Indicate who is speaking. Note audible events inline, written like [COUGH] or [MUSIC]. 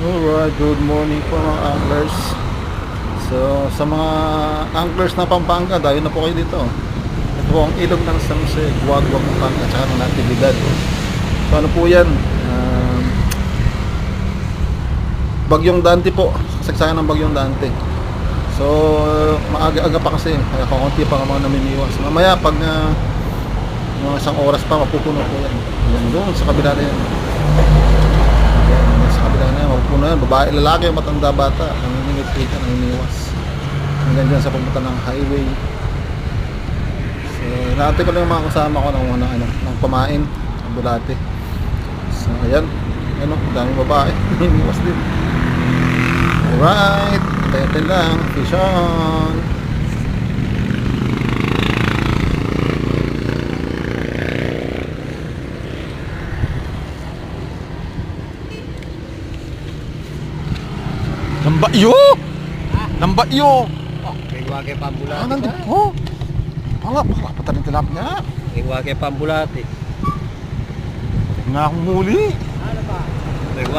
Speaker 1: Alright, good morning po mga anglers. So, sa mga anglers na Pampanga, dayo na po kayo dito. Ito po ang ilog ng San Jose, Guagua, Pampanga, at saka ng Natividad. So, ano po yan? Um, Bagyong Dante po. Kasagsayan ng Bagyong Dante. So, maaga-aga pa kasi. Kaya kakunti pa ang mga namimiwas. Mamaya, pag uh, mga isang oras pa, mapupuno po yan. Yan doon, sa kabila na yan. Yan. Babae, lalaki, matanda, bata. Nangingipitan, nangingiwas. Hanggang dyan sa pumunta ng highway. So, natin ko lang yung mga kasama ko ng mga ano, ng pamain, ng bulate. So, ayan. Ano, daming babae. [LAUGHS] Nangingiwas din. Alright. Tayo lang. Fish on.
Speaker 2: Nambakyo! Nambakyo!
Speaker 3: May wage
Speaker 1: Ah,
Speaker 3: pambulati
Speaker 1: nandun
Speaker 3: pa.
Speaker 1: po. Ah, nga, makapatan ng tilapia.
Speaker 3: Wage pambulati.
Speaker 1: Nga akong muli.
Speaker 3: May wage